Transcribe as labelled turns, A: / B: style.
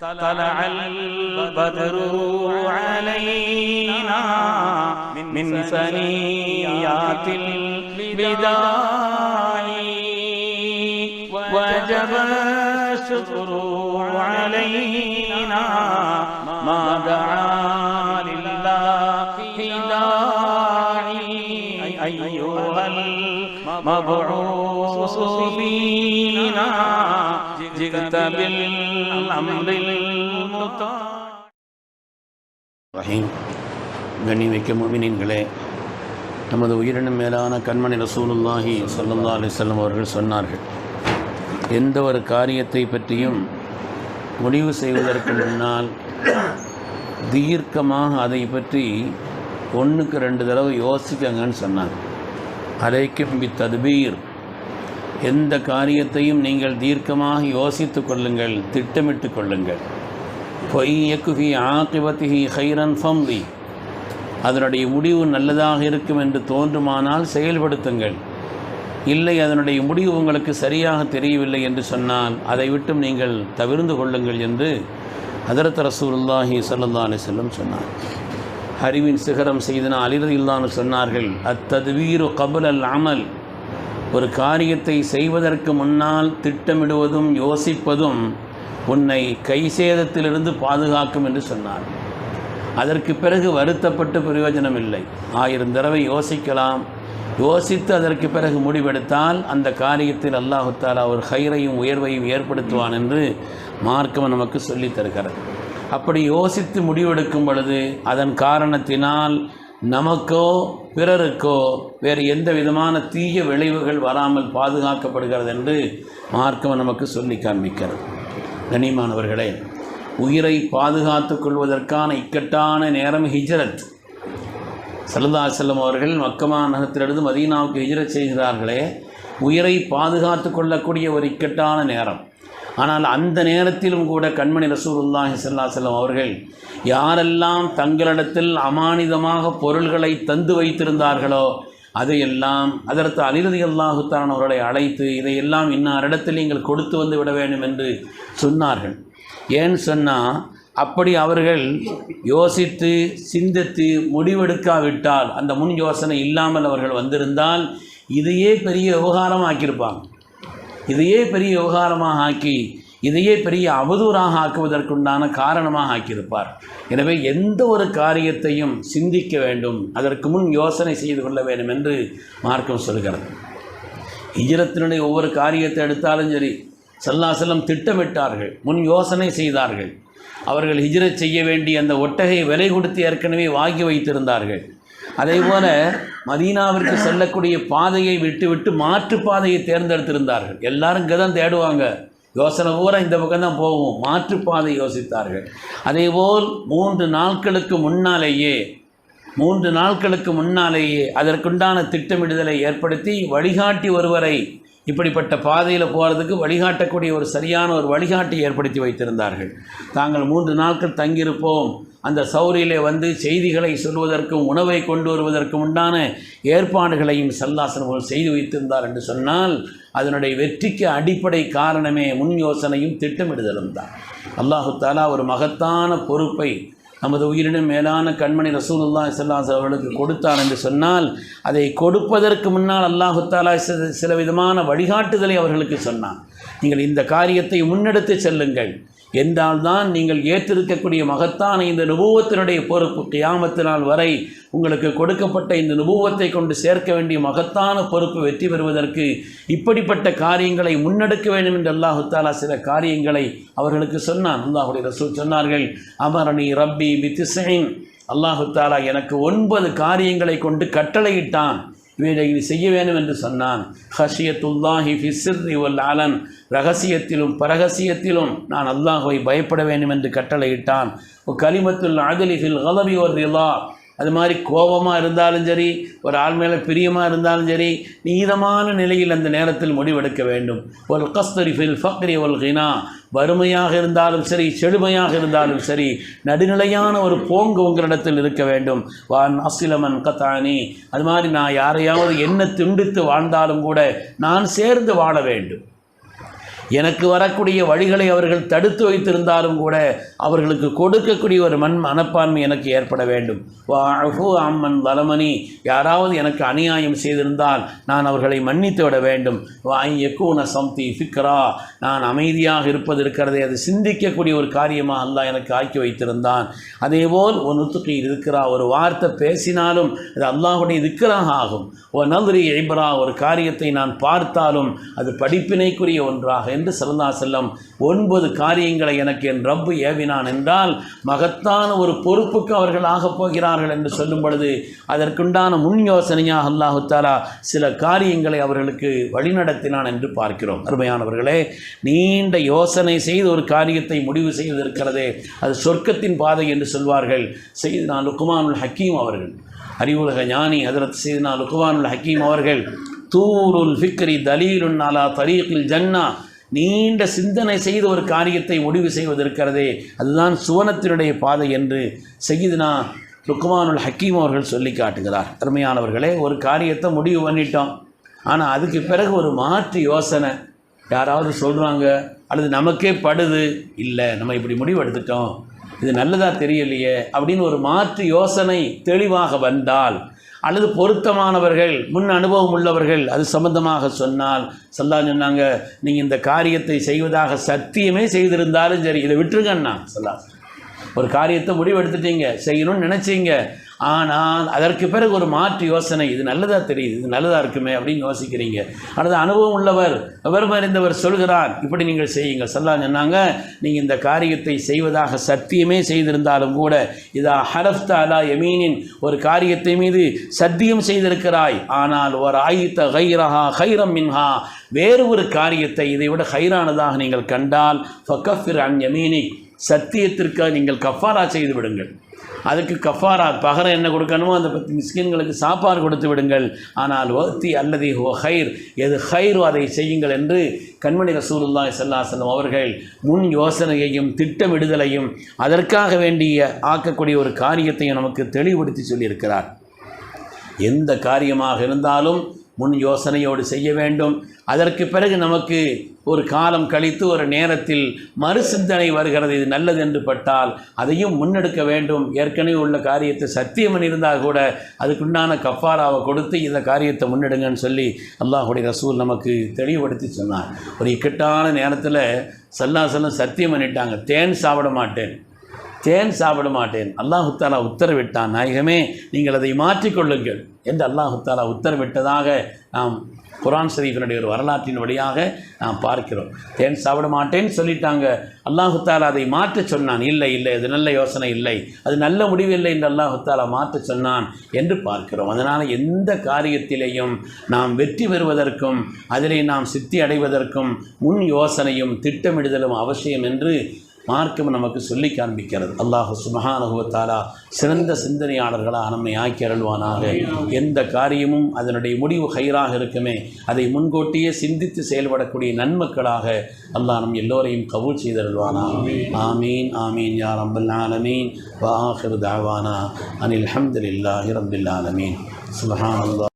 A: طلع البدر علينا من ثنيات الوداع وجب الشكر علينا. بالأمر المطاع
B: ரஹீம் கண்ணிமிக்க முமினின்களே நமது உயிரினும் மேலான கண்மணி ரசூலுல்லாஹி ஸல்லல்லாஹு அலைஹி வஸல்லம் அவர்கள் சொன்னார்கள் எந்த ஒரு காரியத்தை பற்றியும் முடிவு செய்வதற்கு முன்னால் தீர்க்கமாக அதை பற்றி ஒன்றுக்கு ரெண்டு தடவை யோசிக்கங்கன்னு சொன்னாங்க அலைக்கும் பி தத்பீர் எந்த காரியத்தையும் நீங்கள் தீர்க்கமாக யோசித்து கொள்ளுங்கள் திட்டமிட்டு கொள்ளுங்கள். பொய்யக்குஹி ஆக்கிபத்திகி ஹைரன் ஃபம்லி. அதனுடைய முடிவு நல்லதாக இருக்கும் என்று தோன்றுமானால் செயல்படுத்துங்கள். இல்லை அதனுடைய முடிவு உங்களுக்கு சரியாக தெரியவில்லை என்று சொன்னால் அதை விட்டும் நீங்கள் தவிர்ந்து கொள்ளுங்கள் என்று ஹதரத் ரசூலுல்லாஹி சல்லா அலி செல்லம் சொன்னார். அறிவின் சிகரம் செய்தனால் அலிரதில்லான்னு சொன்னார்கள் அத்ததுவீரு கபுல் அல் அமல் ஒரு காரியத்தை செய்வதற்கு முன்னால் திட்டமிடுவதும் யோசிப்பதும் உன்னை கைசேதத்திலிருந்து பாதுகாக்கும் என்று சொன்னார். அதற்கு பிறகு வருத்தப்பட்டு பிரயோஜனம் இல்லை ஆயிரம் தடவை யோசிக்கலாம். யோசித்து அதற்கு பிறகு முடிவெடுத்தால் அந்த காரியத்தில் அல்லாஹுத்தாலா ஒரு ஹைரையும் உயர்வையும் ஏற்படுத்துவான் என்று மார்க்கம் நமக்கு சொல்லித் தருகிறது. அப்படி யோசித்து முடிவெடுக்கும் பொழுது அதன் காரணத்தினால் நமக்கோ பிறருக்கோ வேறு எந்த விதமான தீய விளைவுகள் வராமல் பாதுகாக்கப்படுகிறது என்று மார்க்கம் நமக்கு சொல்லி காண்பிக்கிறது. கனிமானவர்களே உயிரை பாதுகாத்து கொள்வதற்கான இக்கட்டான நேரம் ஹிஜரத். சல்லா செல்லம் அவர்கள் மக்கமா நகரத்திலிருந்து மதீனாவுக்கு ஹிஜரத் செய்கிறார்களே உயிரை பாதுகாத்து கொள்ளக்கூடிய ஒரு இக்கட்டான நேரம். ஆனால் அந்த நேரத்திலும் கூட கண்மணி ரசூலுல்லாஹி சல்லா செல்லம் அவர்கள் யாரெல்லாம் தங்களிடத்தில் அமானிதமாக பொருள்களை தந்து வைத்திருந்தார்களோ அதையெல்லாம் அதற்கு அலிரதி அல்லாஹுத்தான் அவர்களை அழைத்து இதையெல்லாம் இன்னாரிடத்தில் நீங்கள் கொடுத்து வந்து விட வேண்டும் என்று சொன்னார்கள். ஏன்னு சொன்னால் அப்படி அவர்கள் யோசித்து சிந்தித்து முடிவெடுக்காவிட்டால் அந்த முன் யோசனை இல்லாமல் அவர்கள் வந்திருந்தால் இதையே பெரிய விவகாரமாக ஆக்கியிருப்பாங்க இதையே பெரிய விவகாரமாக ஆக்கி இதையே பெரிய அவதூறாக ஆக்குவதற்குண்டான காரணமாக ஆக்கியிருப்பார். எனவே எந்த ஒரு காரியத்தையும் சிந்திக்க வேண்டும். அதற்கு முன் யோசனை செய்து கொள்ள வேண்டும் என்று மார்க்கம் சொல்கிறது. ஹிஜரத்தினுடைய ஒவ்வொரு காரியத்தை எடுத்தாலும் சரி சல்லாசலம் திட்டமிட்டார்கள் முன் யோசனை செய்தார்கள். அவர்கள் ஹிஜரத் செய்ய வேண்டிய அந்த ஒட்டகை விலை கொடுத்து ஏற்கனவே வாங்கி வைத்திருந்தார்கள். அதே போல மதீனாவிற்கு செல்லக்கூடிய பாதையை விட்டு விட்டு மாற்று பாதையை தேர்ந்தெடுத்திருந்தார்கள். எல்லாரும் இங்கே தான் தேடுவாங்க. யோசனை பூரா இந்த பக்கம் தான் போவோம். மாற்றுப்பாதை யோசித்தார்கள். அதேபோல் மூன்று நாட்களுக்கு முன்னாலேயே மூன்று நாட்களுக்கு முன்னாலேயே அதற்குண்டான திட்டமிடுதலை ஏற்படுத்தி வழிகாட்டி ஒருவரை இப்படிப்பட்ட பாதையில் போகிறதுக்கு வழிகாட்டக்கூடிய ஒரு சரியான ஒரு வழிகாட்டி ஏற்படுத்தி வைத்திருந்தார்கள். தாங்கள் மூன்று நாட்கள் தங்கியிருப்போம். அந்த சௌரியிலே வந்து செய்திகளை சொல்வதற்கும் உணவை கொண்டு வருவதற்கும் உண்டான ஏற்பாடுகளையும் சல்லாசனர்கள் செய்து வைத்திருந்தார் என்று சொன்னால் அதனுடைய வெற்றிக்கு அடிப்படை காரணமே முன் யோசனையும் திட்டமிடுதலும் தான். அல்லாஹு தாலா ஒரு மகத்தான பொறுப்பை நமது உயிரினும் மேலான கண்மணி ரசூலுல்லா சல்லாஸ் அவர்களுக்கு கொடுத்தார் என்று சொன்னால் அதை கொடுப்பதற்கு முன்னால் அல்லாஹு தாலா சில சில விதமான வழிகாட்டுதலை அவர்களுக்கு சொன்னான். நீங்கள் இந்த காரியத்தை முன்னெடுத்து செல்லுங்கள். என்றால்தான் நீங்கள் ஏற்றிருக்கக்கூடிய மகத்தான இந்த நுபுவத்தினுடைய பொறுப்பு கியாமத்தினால் வரை உங்களுக்கு கொடுக்கப்பட்ட இந்த நுபுவத்தை கொண்டு சேர்க்க வேண்டிய மகத்தான பொறுப்பு வெற்றி பெறுவதற்கு இப்படிப்பட்ட காரியங்களை முன்னெடுக்க வேண்டும் என்று அல்லாஹு தாலா சில காரியங்களை அவர்களுக்கு சொன்னான். அல்லாஹுடைய ரசூல் சொன்னார்கள் அமரணி ரப்பி பித்திசைன் அல்லாஹு தாலா எனக்கு ஒன்பது காரியங்களை கொண்டு கட்டளையிட்டான். இவைகளை செய்ய வேண்டும் என்று சொன்னான். ஹஷியத்துல்லாஹி ஃபிசிர் இவல் அலன். ரகசியத்திலும் பரகசியத்திலும் நான் அல்லாஹுவை பயப்பட வேண்டும் என்று கட்டளையிட்டான். கலிமத்துல் அதலி ஃபில் கலபி ஒரு இல்லா அது மாதிரி கோபமாக இருந்தாலும் சரி ஒரு ஆள் மேலே பிரியமாக இருந்தாலும் சரி நீதமான நிலையில் அந்த நேரத்தில் முடிவெடுக்க வேண்டும். ஒரு கஸ்தரி ஃபில் ஃபக்ரி ஒல் ஹினா வறுமையாக இருந்தாலும் சரி செழுமையாக இருந்தாலும் சரி நடுநிலையான ஒரு போங்கு உங்களிடத்தில் இருக்க வேண்டும். வான் அசிலமன் கத்தானி. அது மாதிரி நான் யாரையாவது என்ன துண்டித்து வாழ்ந்தாலும் கூட நான் சேர்ந்து வாழ வேண்டும். எனக்கு வரக்கூடிய வழிகளை அவர்கள் தடுத்து வைத்திருந்தாலும் கூட அவர்களுக்கு கொடுக்கக்கூடிய ஒரு மண் மனப்பான்மை எனக்கு ஏற்பட வேண்டும். வாஃபு அம்மன் வலமணி யாராவது எனக்கு அநியாயம் செய்திருந்தால் நான் அவர்களை மன்னித்து விட வேண்டும். வாய் எக்கூன சம்தி ஃபிக்ரா. நான் அமைதியாக இருப்பது இருக்கிறதே அது சிந்திக்கக்கூடிய ஒரு காரியமாக அல்லாஹ் எனக்கு ஆக்கி வைத்திருந்தான். அதேபோல் ஒரு நுத்துக்கு இருக்கிறா ஒரு வார்த்தை பேசினாலும் அது அல்லாஹுடைய திக்கராக ஆகும். ஒரு நல்ரி ஐபரா ஒரு காரியத்தை நான் பார்த்தாலும் அது படிப்பினைக்குரிய ஒன்றாக என்று சல்லா செல்லம் ஒன்பது காரியங்களை எனக்கு என் ரப்பு ஏவினான் என்றால் மகத்தான ஒரு பொறுப்புக்கு அவர்கள் ஆகப் போகிறார்கள் என்று சொல்லும் பொழுது அதற்குண்டான முன் யோசனையாக அல்லாஹு தாலா சில காரியங்களை அவர்களுக்கு வழிநடத்தினான் என்று பார்க்கிறோம். அருமையானவர்களே நீண்ட யோசனை செய்து ஒரு காரியத்தை முடிவு செய்திருக்கிறதே அது சொர்க்கத்தின் பாதை என்று சொல்வார்கள் செய்து லுக்குமானுல் ஹக்கீம் அவர்கள். அறிவுலக ஞானி ஹதரத் செய்தினா லுக்குமானுல் ஹக்கீம் அவர்கள் தூருல் ஃபிக்ரி தலீலுன் அலா தரீக்கில் ஜன்னா நீண்ட சிந்தனை செய்து ஒரு காரியத்தை முடிவு செய்வதற்கிறதே அதுதான் சுவனத்தினுடைய பாதை என்று செய்தினா லுக்குமானுல் ஹக்கீம் அவர்கள் சொல்லி காட்டுகிறார். திறமையானவர்களே ஒரு காரியத்தை முடிவு பண்ணிட்டோம். ஆனால் அதுக்கு பிறகு ஒரு மாற்று யோசனை. யாராவது சொல்கிறாங்க அல்லது நமக்கே படுது இல்லை நம்ம இப்படி முடிவு எடுத்துட்டோம். இது நல்லதாக தெரியலையே அப்படின்னு ஒரு மாற்று யோசனை தெளிவாக வந்தால் அல்லது பொருத்தமானவர்கள் முன் அனுபவம் உள்ளவர்கள் அது சம்பந்தமாக சொன்னால் சல்லா சொன்னாங்க நீங்கள் இந்த காரியத்தை செய்வதாக சத்தியமே செய்திருந்தாலும் சரி இதை விட்டுருங்கண்ணா சொல்லா. ஒரு காரியத்தை முடிவெடுத்துட்டீங்க செய்யணும்னு நினச்சிங்க ஆனால் அதற்கு பிறகு ஒரு மாற்று யோசனை இது நல்லதாக தெரியுது இது நல்லதாக இருக்குமே அப்படின்னு யோசிக்கிறீங்க. அல்லது அனுபவம் உள்ளவர் விவரம் அறிந்தவர் சொல்கிறார் இப்படி நீங்கள் செய்யுங்க சொல்லலாம் சொன்னாங்க நீங்கள் இந்த காரியத்தை செய்வதாக சத்தியமே செய்திருந்தாலும் கூட இதா ஹரஃப்த அலா யமீனின் ஒரு காரியத்தை மீது சத்தியம் செய்திருக்கிறாய். ஆனால் ஒரு ஆயித்த ஹைரஹா ஹைரம் மின்ஹா வேறு ஒரு காரியத்தை இதை விட ஹைரானதாக நீங்கள் கண்டால் ஃபக்கஃபிர் அன் யமீனிக். சத்தியத்திற்காக நீங்கள் கஃபாரா செய்து விடுங்கள். அதுக்கு கஃபாரா பகரம் என்ன கொடுக்கணுமோ அந்த பத்து மிஸ்கின்களுக்கு சாப்பாடு கொடுத்து விடுங்கள். ஆனால் ஒத்தி அல்லது ஹோ ஹைர் எது ஹைரோ அதை செய்யுங்கள் என்று கண்மணி ரசூலுல்லாய் ஸல்லல்லாஹு அவர்கள் முன் யோசனையையும் திட்டமிடுதலையும் அதற்காக வேண்டிய ஆக்கக்கூடிய ஒரு காரியத்தையும் நமக்கு தெளிவுபடுத்தி சொல்லியிருக்கிறார். எந்த காரியமாக இருந்தாலும் முன் யோசனையோடு செய்ய வேண்டும். அதற்கு பிறகு நமக்கு ஒரு காலம் கழித்து ஒரு நேரத்தில் மறு சிந்தனை வருகிறது. இது நல்லது என்று பட்டால் அதையும் முன்னெடுக்க வேண்டும். ஏற்கனவே உள்ள காரியத்தை சத்தியம் இருந்தால் கூட அதுக்குண்டான கஃபாராவை கொடுத்து இந்த காரியத்தை முன்னெடுங்கன்னு சொல்லி அல்லாஹுடைய ரசூல் நமக்கு தெளிவுபடுத்தி சொன்னார். ஒரு இக்கட்டான நேரத்தில் சல்லாசலம் சத்தியம் பண்ணிட்டாங்க. தேன் சாப்பிட மாட்டேன். தேன் சாப்பிட மாட்டேன். அல்லாஹுத்தாலா உத்தரவிட்டான் நாயகமே நீங்கள் அதை மாற்றிக்கொள்ளுங்கள் என்று அல்லாஹுத்தாலா உத்தரவிட்டதாக நாம் குரான் ஷரீஃபினுடைய ஒரு வரலாற்றின் வழியாக நாம் பார்க்கிறோம். தேன் சாப்பிட மாட்டேன்னு சொல்லிட்டாங்க. அல்லாஹுத்தாலா அதை மாற்ற சொன்னான். இல்லை இல்லை அது நல்ல யோசனை இல்லை. அது நல்ல முடிவு இல்லை என்று அல்லாஹுத்தாலா மாற்ற சொன்னான் என்று பார்க்கிறோம். அதனால் எந்த காரியத்திலேயும் நாம் வெற்றி பெறுவதற்கும் அதிலே நாம் சித்தி அடைவதற்கும் முன் யோசனையும் திட்டமிடுதலும் அவசியம் என்று மார்க்கம் நமக்கு சொல்லி காண்பிக்கிறது. அல்லாஹ் சுமஹானுகுவத்தாலா சிறந்த சிந்தனையாளர்களாக நம்மை ஆக்கி அருள்வானாக. எந்த காரியமும் அதனுடைய முடிவு ஹைராக இருக்குமே அதை முன்கூட்டியே சிந்தித்து செயல்படக்கூடிய நன்மக்களாக அல்லாஹ் நம் எல்லோரையும் கபூல் செய்தருள்வானா ஆமீன் ஆமீன் யார் ரப்பல் ஆலமீன். வாஹிர் தாவானா. அனில் அஹமதுல்லாஹி இரம்பில்லாலமீன் ஆலமீன்.